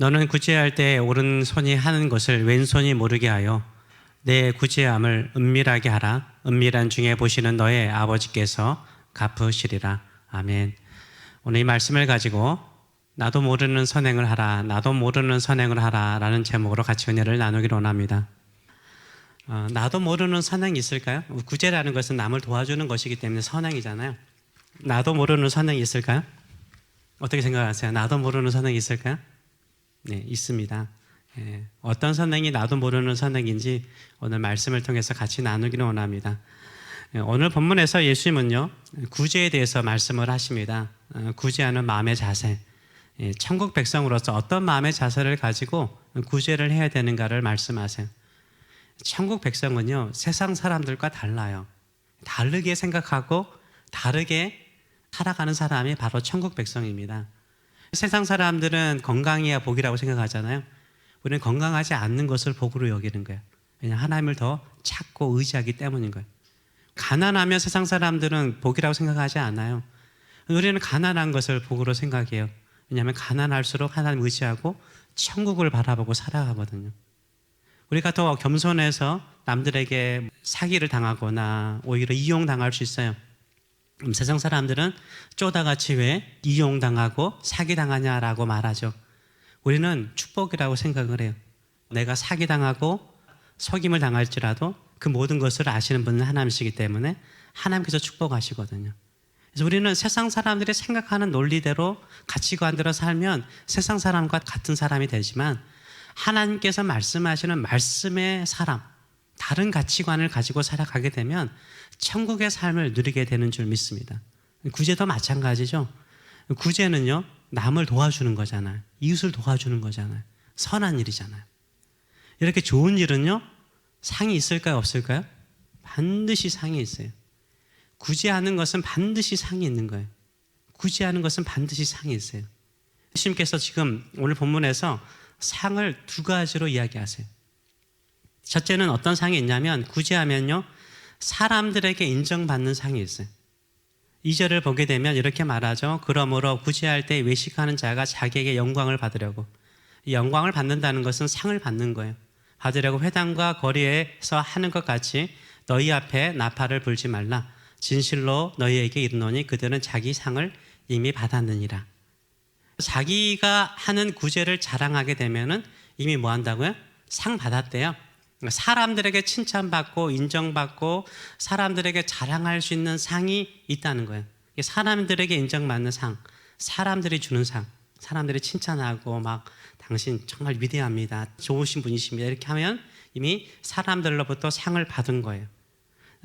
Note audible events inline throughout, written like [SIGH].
너는 구제할 때 오른손이 하는 것을 왼손이 모르게 하여 내 구제함을 은밀하게 하라. 은밀한 중에 보시는 너의 아버지께서 갚으시리라. 아멘. 오늘 이 말씀을 가지고 나도 모르는 선행을 하라. 나도 모르는 선행을 하라. 라는 제목으로 같이 은혜를 나누기로 원합니다. 어, 나도 모르는 선행이 있을까요? 구제라는 것은 남을 도와주는 것이기 때문에 선행이잖아요. 나도 모르는 선행이 있을까요? 어떻게 생각하세요? 나도 모르는 선행이 있을까요? 네, 있습니다. 예, 어떤 선행이 나도 모르는 선행인지 오늘 말씀을 통해서 같이 나누기를 원합니다. 예, 오늘 본문에서 예수님은요 구제에 대해서 말씀을 하십니다. 어, 구제하는 마음의 자세, 예, 천국 백성으로서 어떤 마음의 자세를 가지고 구제를 해야 되는가를 말씀하세요. 천국 백성은요 세상 사람들과 달라요. 다르게 생각하고 다르게 살아가는 사람이 바로 천국 백성입니다. 세상 사람들은 건강해야 복이라고 생각하잖아요. 우리는 건강하지 않는 것을 복으로 여기는 거예요. 왜냐 하나님을 더 찾고 의지하기 때문인 거예요. 가난하면 세상 사람들은 복이라고 생각하지 않아요. 우리는 가난한 것을 복으로 생각해요. 왜냐하면 가난할수록 하나님 의지하고 천국을 바라보고 살아가거든요. 우리가 더 겸손해서 남들에게 사기를 당하거나 오히려 이용당할 수 있어요. 세상 사람들은 쪼다같이 왜 이용당하고 사기당하냐라고 말하죠. 우리는 축복이라고 생각을 해요. 내가 사기당하고 속임을 당할지라도 그 모든 것을 아시는 분은 하나님이시기 때문에 하나님께서 축복하시거든요. 그래서 우리는 세상 사람들이 생각하는 논리대로 가치관대로 살면 세상 사람과 같은 사람이 되지만 하나님께서 말씀하시는 말씀의 사람, 다른 가치관을 가지고 살아가게 되면 천국의 삶을 누리게 되는 줄 믿습니다. 구제도 마찬가지죠. 구제는요, 남을 도와주는 거잖아요. 이웃을 도와주는 거잖아요. 선한 일이잖아요. 이렇게 좋은 일은요, 상이 있을까요? 없을까요? 반드시 상이 있어요. 구제하는 것은 반드시 상이 있는 거예요. 구제하는 것은 반드시 상이 있어요. 예수님께서 지금 오늘 본문에서 상을 두 가지로 이야기하세요. 첫째는 어떤 상이 있냐면 구제하면요 사람들에게 인정받는 상이 있어요. 이절을 보게 되면 이렇게 말하죠. 그러므로 구제할 때 외식하는 자가 자기에게 영광을 받으려고 영광을 받는다는 것은 상을 받는 거예요. 받으려고 회당과 거리에서 하는 것 같이 너희 앞에 나팔을 불지 말라. 진실로 너희에게 이르노니 그들은 자기 상을 이미 받았느니라. 자기가 하는 구제를 자랑하게 되면은 이미 뭐 한다고요? 상 받았대요. 사람들에게 칭찬받고 인정받고 사람들에게 자랑할 수 있는 상이 있다는 거예요. 사람들에게 인정받는 상, 사람들이 주는 상, 사람들이 칭찬하고 막 당신 정말 위대합니다. 좋으신 분이십니다. 이렇게 하면 이미 사람들로부터 상을 받은 거예요.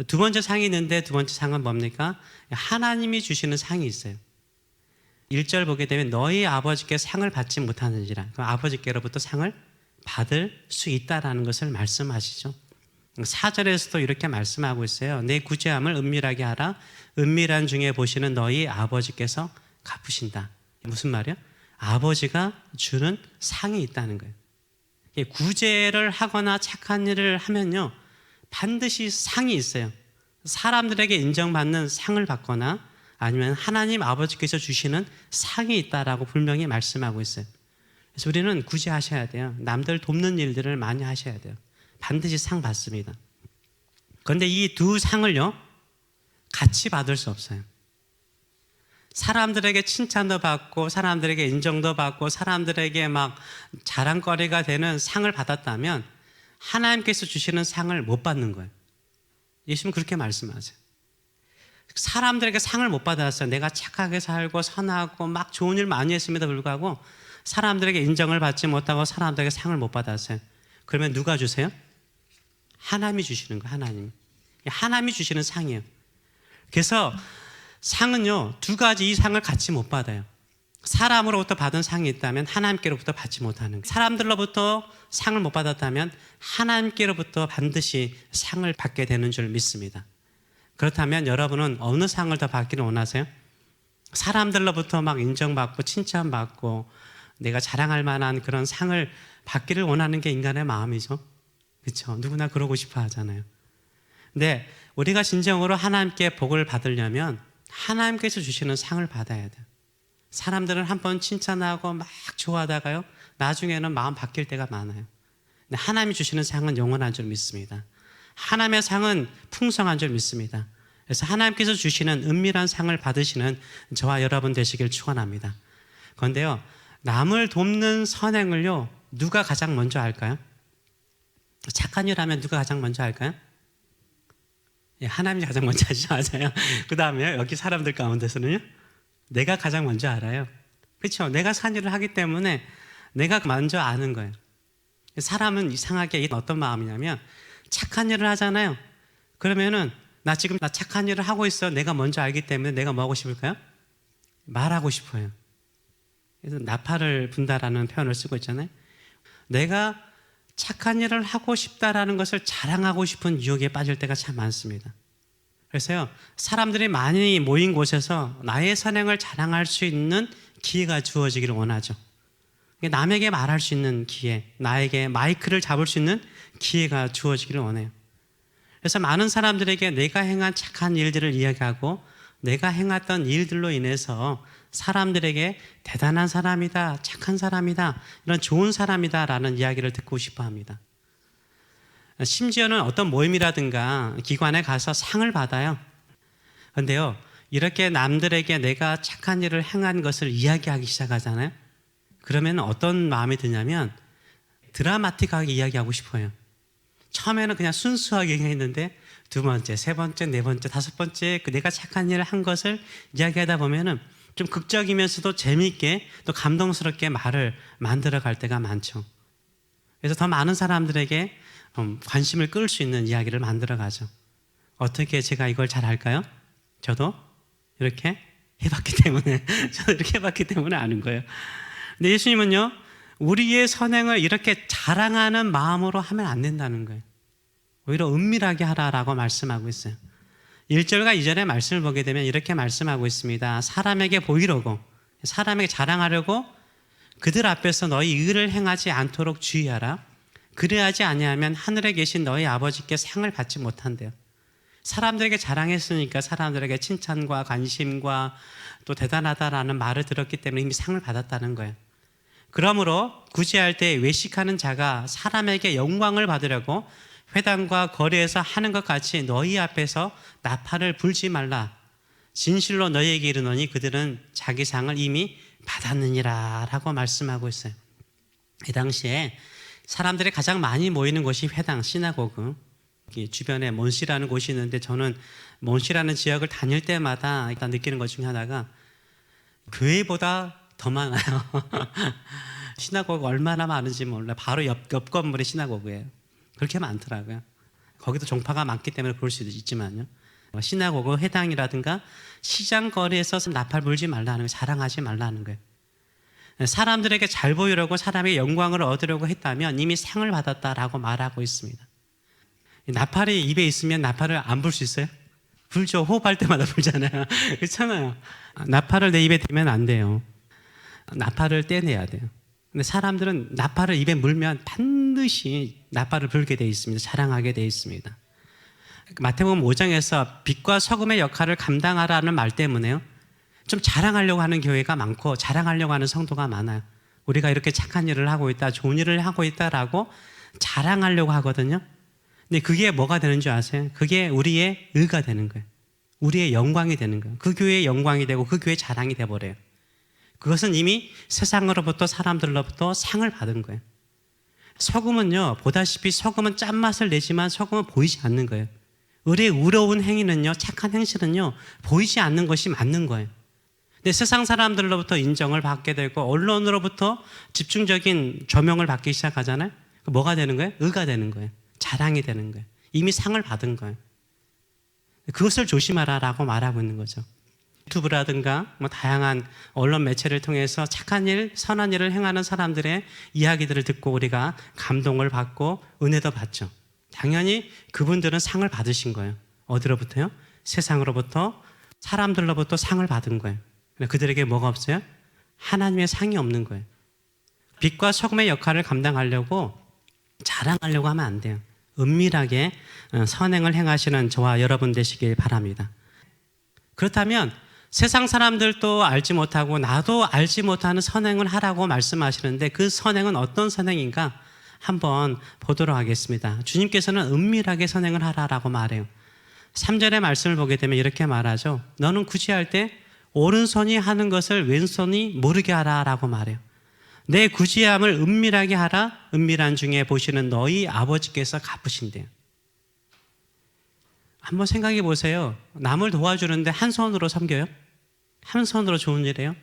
두 번째 상이 있는데 두 번째 상은 뭡니까? 하나님이 주시는 상이 있어요. 1절 보게 되면 너희 아버지께 상을 받지 못하는지라. 그 아버지께로부터 상을 받을 수 있다라는 것을 말씀하시죠. 4절에서도 이렇게 말씀하고 있어요. 내 구제함을 은밀하게 하라. 은밀한 중에 보시는 너희 아버지께서 갚으신다. 무슨 말이야? 아버지가 주는 상이 있다는 거예요. 구제를 하거나 착한 일을 하면요. 반드시 상이 있어요. 사람들에게 인정받는 상을 받거나 아니면 하나님 아버지께서 주시는 상이 있다라고 분명히 말씀하고 있어요. 그래서 우리는 구제하셔야 돼요. 남들 돕는 일들을 많이 하셔야 돼요. 반드시 상 받습니다. 그런데 이 두 상을요, 같이 받을 수 없어요. 사람들에게 칭찬도 받고, 사람들에게 인정도 받고, 사람들에게 막 자랑거리가 되는 상을 받았다면, 하나님께서 주시는 상을 못 받는 거예요. 예수님 그렇게 말씀하세요. 사람들에게 상을 못 받았어요. 내가 착하게 살고 선하고 막 좋은 일 많이 했음에도 불구하고 사람들에게 인정을 받지 못하고 사람들에게 상을 못 받았어요. 그러면 누가 주세요? 하나님이 주시는 거예요. 하나님. 하나님이 주시는 상이에요. 그래서 상은요 두 가지 이 상을 같이 못 받아요. 사람으로부터 받은 상이 있다면 하나님께로부터 받지 못하는 거예요. 사람들로부터 상을 못 받았다면 하나님께로부터 반드시 상을 받게 되는 줄 믿습니다. 그렇다면 여러분은 어느 상을 더 받기를 원하세요? 사람들로부터 막 인정받고 칭찬받고 내가 자랑할 만한 그런 상을 받기를 원하는 게 인간의 마음이죠. 그렇죠? 누구나 그러고 싶어 하잖아요. 근데 우리가 진정으로 하나님께 복을 받으려면 하나님께서 주시는 상을 받아야 돼요. 사람들은 한 번 칭찬하고 막 좋아하다가요. 나중에는 마음 바뀔 때가 많아요. 근데 하나님이 주시는 상은 영원한 줄 믿습니다. 하나님의 상은 풍성한 줄 믿습니다. 그래서 하나님께서 주시는 은밀한 상을 받으시는 저와 여러분 되시길 축원합니다. 그런데요. 남을 돕는 선행을요. 누가 가장 먼저 할까요? 착한 일 하면 누가 가장 먼저 할까요? 예, 하나님이 가장 먼저 하시죠. 맞아요. [LAUGHS] 그 다음에 여기 사람들 가운데서는요. 내가 가장 먼저 알아요. 그렇죠? 내가 산 일을 하기 때문에 내가 먼저 아는 거예요. 사람은 이상하게 어떤 마음이냐면 착한 일을 하잖아요. 그러면은 나 지금 나 착한 일을 하고 있어. 내가 먼저 알기 때문에 내가 뭐 하고 싶을까요? 말하고 싶어요. 그래서 나팔을 분다라는 표현을 쓰고 있잖아요. 내가 착한 일을 하고 싶다라는 것을 자랑하고 싶은 유혹에 빠질 때가 참 많습니다. 그래서요, 사람들이 많이 모인 곳에서 나의 선행을 자랑할 수 있는 기회가 주어지기를 원하죠. 남에게 말할 수 있는 기회, 나에게 마이크를 잡을 수 있는 기회가 주어지기를 원해요. 그래서 많은 사람들에게 내가 행한 착한 일들을 이야기하고 내가 행했던 일들로 인해서 사람들에게 대단한 사람이다, 착한 사람이다, 이런 좋은 사람이다 라는 이야기를 듣고 싶어 합니다. 심지어는 어떤 모임이라든가 기관에 가서 상을 받아요. 그런데요, 이렇게 남들에게 내가 착한 일을 행한 것을 이야기하기 시작하잖아요. 그러면 어떤 마음이 드냐면 드라마틱하게 이야기하고 싶어요. 처음에는 그냥 순수하게 했는데 두 번째, 세 번째, 네 번째, 다섯 번째 그 내가 착한 일을 한 것을 이야기하다 보면은 좀 극적이면서도 재미있게 또 감동스럽게 말을 만들어 갈 때가 많죠. 그래서 더 많은 사람들에게 음, 관심을 끌 수 있는 이야기를 만들어 가죠. 어떻게 제가 이걸 잘 할까요? 저도 이렇게 해봤기 [LAUGHS] 때문에, 저도 이렇게 해봤기 때문에 아는 거예요. 근데 예수님은요, 우리의 선행을 이렇게 자랑하는 마음으로 하면 안 된다는 거예요. 오히려 은밀하게 하라라고 말씀하고 있어요. 1절과 2절의 말씀을 보게 되면 이렇게 말씀하고 있습니다. 사람에게 보이려고, 사람에게 자랑하려고 그들 앞에서 너희 의를 행하지 않도록 주의하라. 그래야지 아니하면 하늘에 계신 너희 아버지께 상을 받지 못한대요. 사람들에게 자랑했으니까 사람들에게 칭찬과 관심과 또 대단하다라는 말을 들었기 때문에 이미 상을 받았다는 거예요. 그러므로 구제할 때 외식하는 자가 사람에게 영광을 받으려고 회당과 거리에서 하는 것 같이 너희 앞에서 나팔을 불지 말라. 진실로 너희에게 이르노니 그들은 자기 상을 이미 받았느니라 라고 말씀하고 있어요. 이 당시에 사람들이 가장 많이 모이는 곳이 회당 시나고그 주변에 몬시라는 곳이 있는데 저는 몬시라는 지역을 다닐 때마다 일단 느끼는 것 중에 하나가 교회보다 더 많아요. [LAUGHS] 시나고가 얼마나 많은지 몰라. 바로 옆, 옆 건물에 시나고그예요. 그렇게 많더라고요. 거기도 종파가 많기 때문에 그럴 수도 있지만요. 시나고그 회당이라든가 시장 거리에서 나팔 불지 말라는 거예요. 자랑하지 말라는 거예요. 사람들에게 잘 보이려고 사람의 영광을 얻으려고 했다면 이미 상을 받았다라고 말하고 있습니다. 나팔이 입에 있으면 나팔을 안 불 수 있어요? 불죠. 호흡할 때마다 불잖아요. [LAUGHS] 그렇잖아요. 나팔을 내 입에 대면 안 돼요. 나팔을 떼내야 돼요. 근데 사람들은 나팔을 입에 물면 반드시 나팔을 불게 돼 있습니다. 자랑하게 돼 있습니다. 마태복음 5장에서 빛과 소금의 역할을 감당하라는 말 때문에요. 좀 자랑하려고 하는 교회가 많고 자랑하려고 하는 성도가 많아요. 우리가 이렇게 착한 일을 하고 있다, 좋은 일을 하고 있다라고 자랑하려고 하거든요. 근데 그게 뭐가 되는 줄 아세요? 그게 우리의 의가 되는 거예요. 우리의 영광이 되는 거예요. 그 교회의 영광이 되고 그 교회의 자랑이 돼버려요. 그것은 이미 세상으로부터 사람들로부터 상을 받은 거예요. 소금은요, 보다시피 소금은 짠맛을 내지만 소금은 보이지 않는 거예요. 의의 우러운 행위는요, 착한 행실은요, 보이지 않는 것이 맞는 거예요. 근데 세상 사람들로부터 인정을 받게 되고, 언론으로부터 집중적인 조명을 받기 시작하잖아요? 뭐가 되는 거예요? 의가 되는 거예요. 자랑이 되는 거예요. 이미 상을 받은 거예요. 그것을 조심하라라고 말하고 있는 거죠. 유튜브라든가 뭐 다양한 언론 매체를 통해서 착한 일, 선한 일을 행하는 사람들의 이야기들을 듣고 우리가 감동을 받고 은혜도 받죠. 당연히 그분들은 상을 받으신 거예요. 어디로부터요? 세상으로부터 사람들로부터 상을 받은 거예요. 그들에게 뭐가 없어요? 하나님의 상이 없는 거예요. 빛과 소금의 역할을 감당하려고 자랑하려고 하면 안 돼요. 은밀하게 어, 선행을 행하시는 저와 여러분 되시길 바랍니다. 그렇다면 세상 사람들도 알지 못하고 나도 알지 못하는 선행을 하라고 말씀하시는데 그 선행은 어떤 선행인가 한번 보도록 하겠습니다. 주님께서는 은밀하게 선행을 하라라고 말해요. 3절의 말씀을 보게 되면 이렇게 말하죠. 너는 구제할 때 오른손이 하는 것을 왼손이 모르게 하라라고 말해요. 내 구제함을 은밀하게 하라. 은밀한 중에 보시는 너희 아버지께서 갚으신대요. 한번 생각해 보세요. 남을 도와주는데 한 손으로 섬겨요? 한 손으로 좋은 일해요?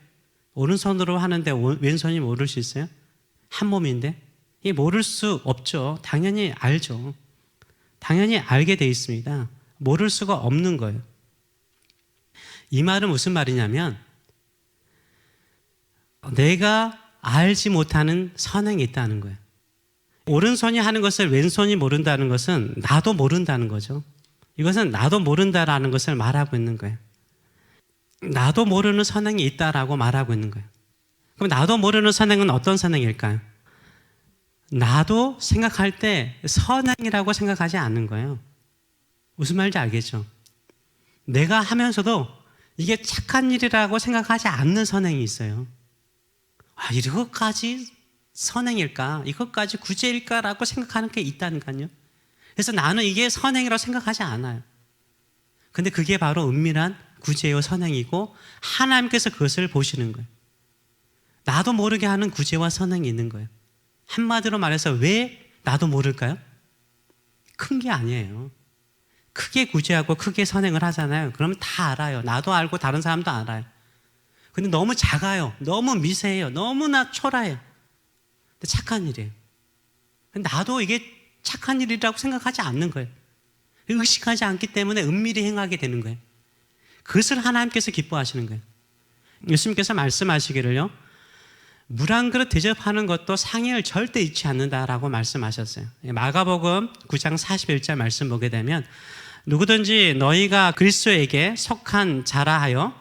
오른손으로 하는데 오- 왼손이 모를 수 있어요? 한 몸인데? 이 모를 수 없죠. 당연히 알죠. 당연히 알게 돼 있습니다. 모를 수가 없는 거예요. 이 말은 무슨 말이냐면 내가 알지 못하는 선행이 있다는 거예요. 오른손이 하는 것을 왼손이 모른다는 것은 나도 모른다는 거죠. 이것은 나도 모른다라는 것을 말하고 있는 거예요. 나도 모르는 선행이 있다라고 말하고 있는 거예요. 그럼 나도 모르는 선행은 어떤 선행일까요? 나도 생각할 때 선행이라고 생각하지 않는 거예요. 무슨 말인지 알겠죠? 내가 하면서도 이게 착한 일이라고 생각하지 않는 선행이 있어요. 아, 이것까지 선행일까? 이것까지 구제일까라고 생각하는 게 있다니까요. 그래서 나는 이게 선행이라고 생각하지 않아요. 근데 그게 바로 은밀한 구제와 선행이고 하나님께서 그것을 보시는 거예요. 나도 모르게 하는 구제와 선행이 있는 거예요. 한마디로 말해서 왜 나도 모를까요? 큰 게 아니에요. 크게 구제하고 크게 선행을 하잖아요. 그러면 다 알아요. 나도 알고 다른 사람도 알아요. 근데 너무 작아요. 너무 미세해요. 너무나 초라해요. 근데 착한 일이에요. 나도 이게 착한 일이라고 생각하지 않는 거예요. 의식하지 않기 때문에 은밀히 행하게 되는 거예요. 그것을 하나님께서 기뻐하시는 거예요. 예수님께서 말씀하시기를요. 물 한 그릇 대접하는 것도 상의를 절대 잃지 않는다라고 말씀하셨어요. 마가복음 9장 41절 말씀 보게 되면 누구든지 너희가 그리스도에게 속한 자라 하여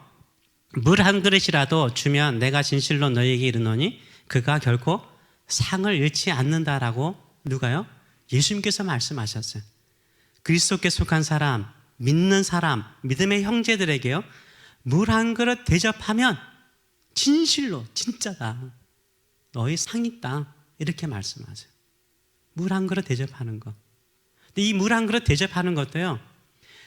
물 한 그릇이라도 주면 내가 진실로 너희에게 이르노니 그가 결코 상을 잃지 않는다라고 누가요? 예수님께서 말씀하셨어요. 그리스도께 속한 사람, 믿는 사람, 믿음의 형제들에게요. 물 한 그릇 대접하면 진실로 진짜다. 너희 상 있다. 이렇게 말씀하세요. 물 한 그릇 대접하는 거. 근데 이 물 한 그릇 대접하는 것도요.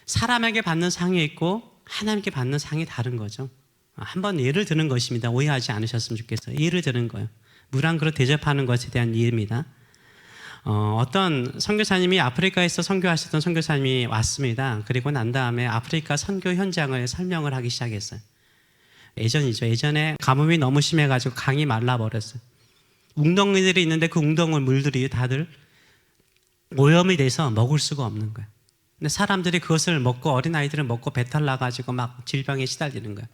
사람에게 받는 상이 있고 하나님께 받는 상이 다른 거죠. 한번 예를 드는 것입니다. 오해하지 않으셨으면 좋겠어요. 예를 드는 거예요. 물 한 그릇 대접하는 것에 대한 예입니다. 어, 어떤 선교사님이 아프리카에서 선교하셨던 선교사님이 왔습니다. 그리고 난 다음에 아프리카 선교 현장을 설명을 하기 시작했어요. 예전이죠. 예전에 가뭄이 너무 심해가지고 강이 말라버렸어요. 웅덩이들이 있는데 그 웅덩이 물들이 다들 오염이 돼서 먹을 수가 없는 거예요. 근데 사람들이 그것을 먹고 어린아이들은 먹고 배탈 나가지고 막 질병에 시달리는 거예요.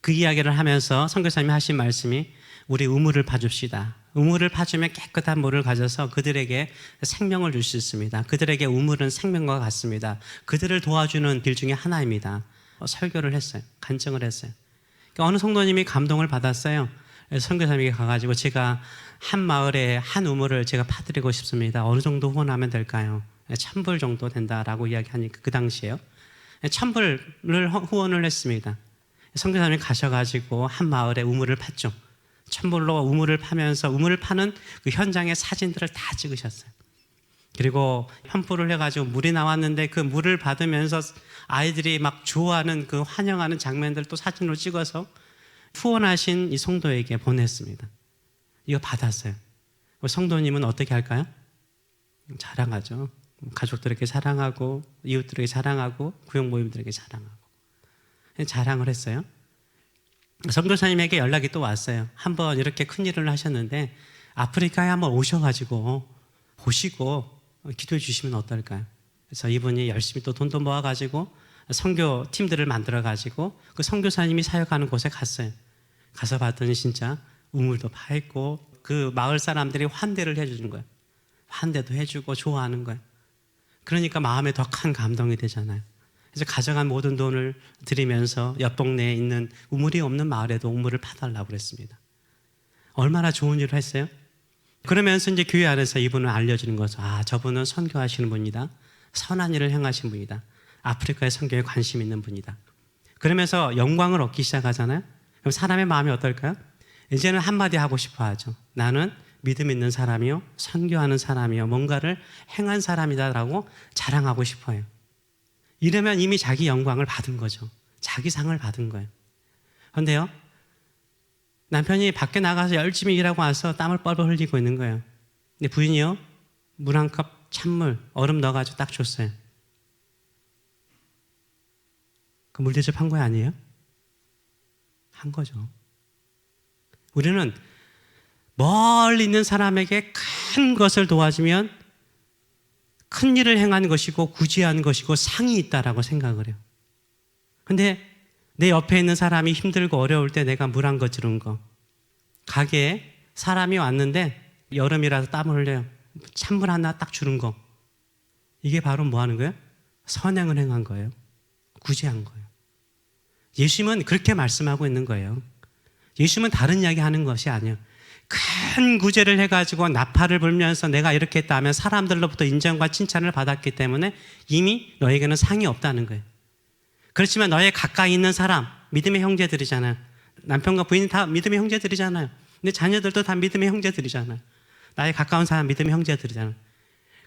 그 이야기를 하면서 선교사님이 하신 말씀이 우리 우물을 파줍시다. 우물을 파주면 깨끗한 물을 가져서 그들에게 생명을 줄 수 있습니다. 그들에게 우물은 생명과 같습니다. 그들을 도와주는 길 중에 하나입니다. 어, 설교를 했어요. 간증을 했어요. 그러니까 어느 성도님이 감동을 받았어요. 선교사님에게 가가지고 제가 한 마을에 한 우물을 제가 파드리고 싶습니다. 어느 정도 후원하면 될까요? 천불 정도 된다라고 이야기하니까 그 당시에요. 천불을 후원을 했습니다. 선교사님이 가셔가지고 한 마을에 우물을 팠죠. 천불로 우물을 파면서 우물을 파는 그 현장의 사진들을 다 찍으셨어요. 그리고 현포를 해가지고 물이 나왔는데 그 물을 받으면서 아이들이 막 좋아하는 그 환영하는 장면들 또 사진으로 찍어서 후원하신 이 성도에게 보냈습니다. 이거 받았어요. 성도님은 어떻게 할까요? 자랑하죠. 가족들에게 자랑하고 이웃들에게 자랑하고 구역 모임들에게 자랑하고 자랑을 했어요. 선교사님에게 연락이 또 왔어요. 한번 이렇게 큰 일을 하셨는데 아프리카에 한번 오셔가지고 보시고 기도해 주시면 어떨까요? 그래서 이분이 열심히 또 돈도 모아가지고 선교 팀들을 만들어 가지고 그 선교사님이 사역하는 곳에 갔어요. 가서 봤더니 진짜 우물도 파 있고 그 마을 사람들이 환대를 해주는 거예요. 환대도 해주고 좋아하는 거예요. 그러니까 마음에 더 큰 감동이 되잖아요. 그래서 가져간 모든 돈을 드리면서 옆 동네에 있는 우물이 없는 마을에도 우물을 파달라고 그랬습니다. 얼마나 좋은 일을 했어요? 그러면서 이제 교회 안에서 이분을 알려주는 거죠. 아, 저분은 선교하시는 분이다. 선한 일을 행하신 분이다. 아프리카의 선교에 관심 있는 분이다. 그러면서 영광을 얻기 시작하잖아요. 그럼 사람의 마음이 어떨까요? 이제는 한마디 하고 싶어 하죠. 나는 믿음 있는 사람이요. 선교하는 사람이요. 뭔가를 행한 사람이다라고 자랑하고 싶어요. 이러면 이미 자기 영광을 받은 거죠. 자기 상을 받은 거예요. 그런데요, 남편이 밖에 나가서 열심히 일하고 와서 땀을 뻘뻘 흘리고 있는 거예요. 근데 부인이요, 물 한 컵 찬물, 얼음 넣어가지고 딱 줬어요. 그 물 대접 한 거야 아니에요? 한 거죠. 우리는 멀리 있는 사람에게 큰 것을 도와주면 큰 일을 행한 것이고 구제한 것이고 상이 있다라고 생각을 해요. 근데 내 옆에 있는 사람이 힘들고 어려울 때 내가 물 한 거 주는 거. 가게에 사람이 왔는데 여름이라서 땀을 흘려요. 찬물 하나 딱 주는 거. 이게 바로 뭐 하는 거예요? 선행을 행한 거예요. 구제한 거예요. 예수님은 그렇게 말씀하고 있는 거예요. 예수님은 다른 이야기 하는 것이 아니에요. 큰 구제를 해가지고 나팔을 불면서 내가 이렇게 했다 하면 사람들로부터 인정과 칭찬을 받았기 때문에 이미 너에게는 상이 없다는 거예요. 그렇지만 너의 가까이 있는 사람, 믿음의 형제들이잖아요. 남편과 부인이 다 믿음의 형제들이잖아요. 근데 자녀들도 다 믿음의 형제들이잖아요. 나의 가까운 사람 믿음의 형제들이잖아요.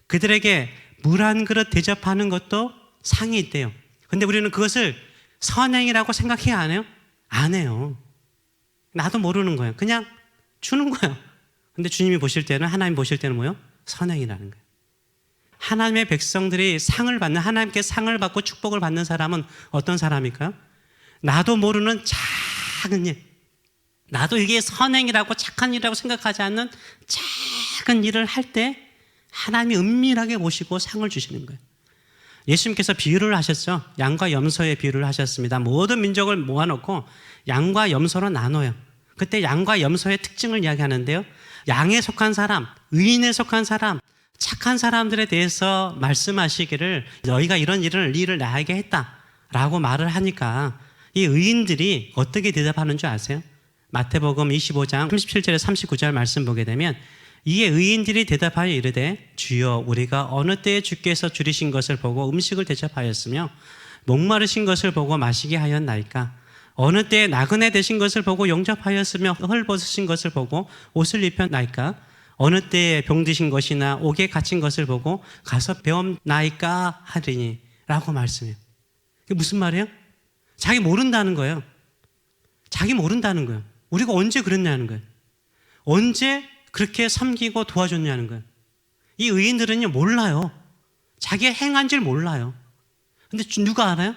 그들에게 물 한 그릇 대접하는 것도 상이 있대요. 근데 우리는 그것을 선행이라고 생각해야 안 해요? 안 해요. 나도 모르는 거예요. 그냥 주는 거예요. 근데 주님이 보실 때는 하나님 보실 때는 뭐요? 선행이라는 거예요. 하나님의 백성들이 상을 받는 하나님께 상을 받고 축복을 받는 사람은 어떤 사람일까요? 나도 모르는 작은 일. 나도 이게 선행이라고 착한 일이라고 생각하지 않는 작은 일을 할 때 하나님이 은밀하게 보시고 상을 주시는 거예요. 예수님께서 비유를 하셨죠. 양과 염소의 비유를 하셨습니다. 모든 민족을 모아놓고 양과 염소로 나눠요. 그때 양과 염소의 특징을 이야기하는데요. 양에 속한 사람, 의인에 속한 사람, 착한 사람들에 대해서 말씀하시기를 너희가 이런 일을 일을 나에게 했다라고 말을 하니까 이 의인들이 어떻게 대답하는 줄 아세요? 마태복음 25장 37절에 39절 말씀 보게 되면 이에 의인들이 대답하여 이르되 주여 우리가 어느 때에 주께서 줄이신 것을 보고 음식을 대접하였으며 목마르신 것을 보고 마시게 하였나이까 어느 때에 나그네 되신 것을 보고 영접하였으며 헐벗으신 것을 보고 옷을 입혔나이까 어느 때에 병드신 것이나 옥에 갇힌 것을 보고 가서 배움나이까 하리니 라고 말씀해요 이게 무슨 말이에요? 자기 모른다는 거예요 자기 모른다는 거예요 우리가 언제 그랬냐는 거예요 언제 그렇게 섬기고 도와줬냐는 거예요. 이 의인들은요, 몰라요. 자기가 행한 줄 몰라요. 근데 주- 누가 알아요?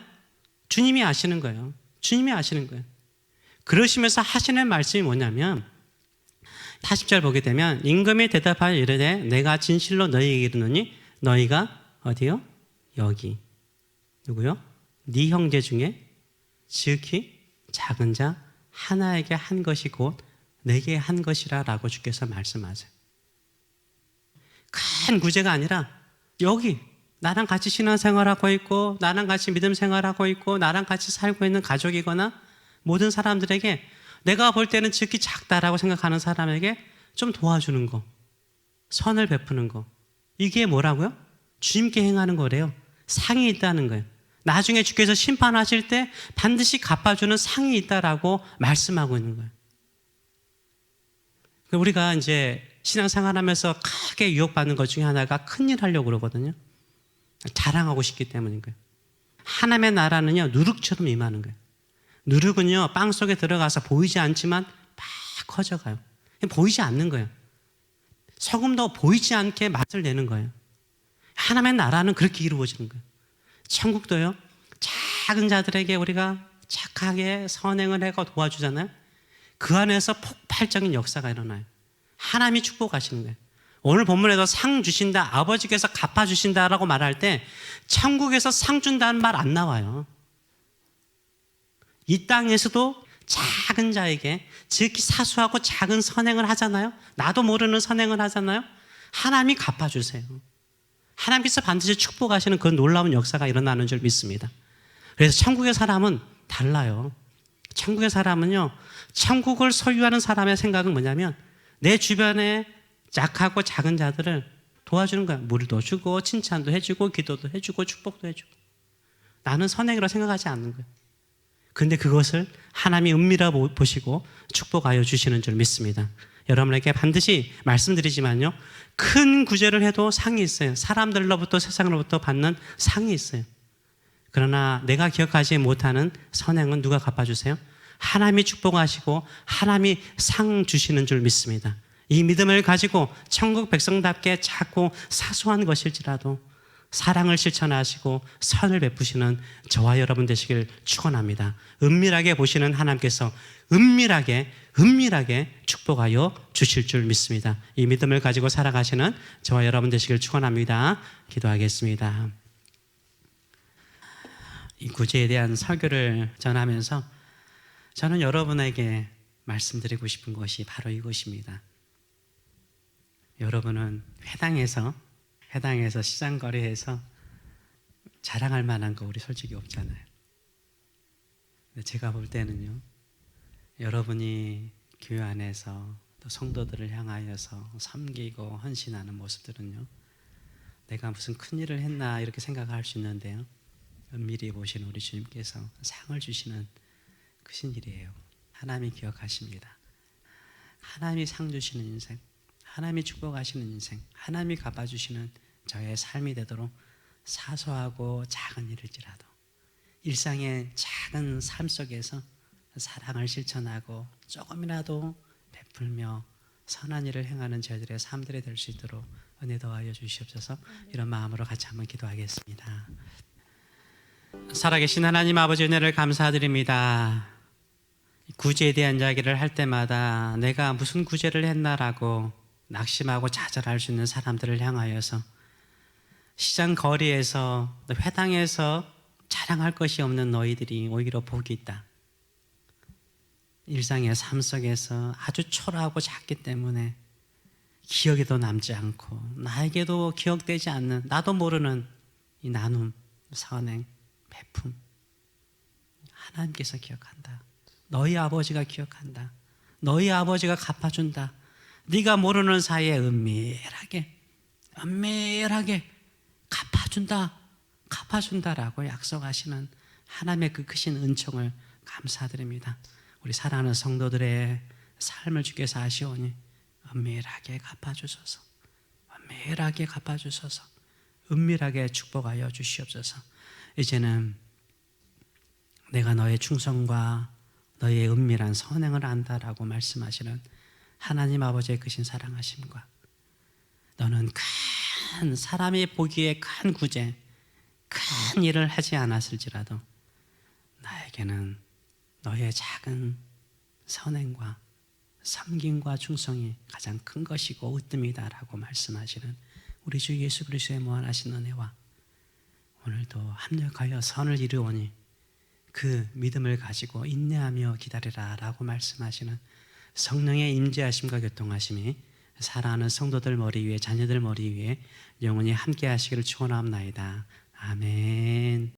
주님이 아시는 거예요. 주님이 아시는 거예요. 그러시면서 하시는 말씀이 뭐냐면, 40절 보게 되면, 임금이 대답하여 이르되, 내가 진실로 너희에게 이르노니, 너희가 어디요? 여기. 누구요? 네 형제 중에 지극히 작은 자 하나에게 한 것이 곧 내게 한 것이라 라고 주께서 말씀하세요. 큰 구제가 아니라 여기 나랑 같이 신앙생활하고 있고 나랑 같이 믿음 생활하고 있고 나랑 같이 살고 있는 가족이거나 모든 사람들에게 내가 볼 때는 지극히 작다라고 생각하는 사람에게 좀 도와주는 거, 선을 베푸는 거 이게 뭐라고요? 주님께 행하는 거래요. 상이 있다는 거예요. 나중에 주께서 심판하실 때 반드시 갚아주는 상이 있다라고 말씀하고 있는 거예요. 그 우리가 이제 신앙생활하면서 크게 유혹받는 것 중에 하나가 큰일 하려고 그러거든요. 자랑하고 싶기 때문인 거예요. 하나님의 나라는요 누룩처럼 임하는 거예요. 누룩은요 빵 속에 들어가서 보이지 않지만 막 커져가요. 보이지 않는 거예요. 소금도 보이지 않게 맛을 내는 거예요. 하나님의 나라는 그렇게 이루어지는 거예요. 천국도요 작은 자들에게 우리가 착하게 선행을 하고 도와주잖아요. 그 안에서 폭발적인 역사가 일어나요. 하나님이 축복하시는 거예요. 오늘 본문에도 상 주신다, 아버지께서 갚아주신다라고 말할 때 천국에서 상 준다는 말 안 나와요. 이 땅에서도 작은 자에게 지극히 사소하고 작은 선행을 하잖아요. 나도 모르는 선행을 하잖아요. 하나님이 갚아주세요. 하나님께서 반드시 축복하시는 그 놀라운 역사가 일어나는 줄 믿습니다. 그래서 천국의 사람은 달라요. 천국의 사람은요, 천국을 소유하는 사람의 생각은 뭐냐면 내 주변에 약하고 작은 자들을 도와주는 거야. 물도 주고, 칭찬도 해주고, 기도도 해주고, 축복도 해주고. 나는 선행이라고 생각하지 않는 거예요. 근데 그것을 하나님이 은밀하 보시고 축복하여 주시는 줄 믿습니다. 여러분에게 반드시 말씀드리지만요. 큰 구제를 해도 상이 있어요. 사람들로부터 세상으로부터 받는 상이 있어요. 그러나 내가 기억하지 못하는 선행은 누가 갚아주세요? 하나님이 축복하시고 하나님이 상 주시는 줄 믿습니다. 이 믿음을 가지고 천국 백성답게 작고 사소한 것일지라도 사랑을 실천하시고 선을 베푸시는 저와 여러분 되시길 축원합니다. 은밀하게 보시는 하나님께서 은밀하게 은밀하게 축복하여 주실 줄 믿습니다. 이 믿음을 가지고 살아가시는 저와 여러분 되시길 축원합니다. 기도하겠습니다. 이 구제에 대한 설교를 전하면서 저는 여러분에게 말씀드리고 싶은 것이 바로 이것입니다. 여러분은 회당에서 회당에서 시장거리에서 자랑할 만한 거 우리 솔직히 없잖아요. 제가 볼 때는요, 여러분이 교회 안에서 또 성도들을 향하여서 섬기고 헌신하는 모습들은요, 내가 무슨 큰 일을 했나 이렇게 생각할 수 있는데요, 은밀히 보시는 우리 주님께서 상을 주시는 크신 일이에요. 하나님이 기억하십니다. 하나님이 상 주시는 인생, 하나님이 축복하시는 인생, 하나님이 갚아주시는 저의 삶이 되도록 사소하고 작은 일일지라도 일상의 작은 삶 속에서 사랑을 실천하고 조금이라도 베풀며 선한 일을 행하는 저희들의 삶들이 될 수 있도록 은혜 더하여 주시옵소서 이런 마음으로 같이 한번 기도하겠습니다. 살아계신 하나님 아버지 은혜를 감사드립니다. 구제에 대한 이야기를 할 때마다 내가 무슨 구제를 했나라고 낙심하고 좌절할 수 있는 사람들을 향하여서 시장 거리에서 회당에서 자랑할 것이 없는 너희들이 오히려 복이 있다. 일상의 삶 속에서 아주 초라하고 작기 때문에 기억에도 남지 않고 나에게도 기억되지 않는 나도 모르는 이 나눔, 선행, 베품 하나님께서 기억한다. 너희 아버지가 기억한다. 너희 아버지가 갚아준다. 네가 모르는 사이에 은밀하게 은밀하게 갚아준다 갚아준다라고 약속하시는 하나님의 그 크신 은총을 감사드립니다. 우리 사랑하는 성도들의 삶을 주께서 아시오니 은밀하게 갚아주소서 은밀하게 갚아주소서 은밀하게 축복하여 주시옵소서. 이제는 내가 너의 충성과 너의 은밀한 선행을 안다라고 말씀하시는 하나님 아버지의 크신 사랑하심과 너는 큰 사람이 보기에 큰 구제, 큰 일을 하지 않았을지라도 나에게는 너의 작은 선행과 섬김과 충성이 가장 큰 것이고 으뜸이다라고 말씀하시는 우리 주 예수 그리스도의 무한하신 은혜와 오늘도 합력하여 선을 이루오니 그 믿음을 가지고 인내하며 기다리라라고 말씀하시는 성령의 임재하심과 교통하심이 사랑하는 성도들 머리 위에 자녀들 머리 위에 영원히 함께 하시기를 축원합나이다. 아멘.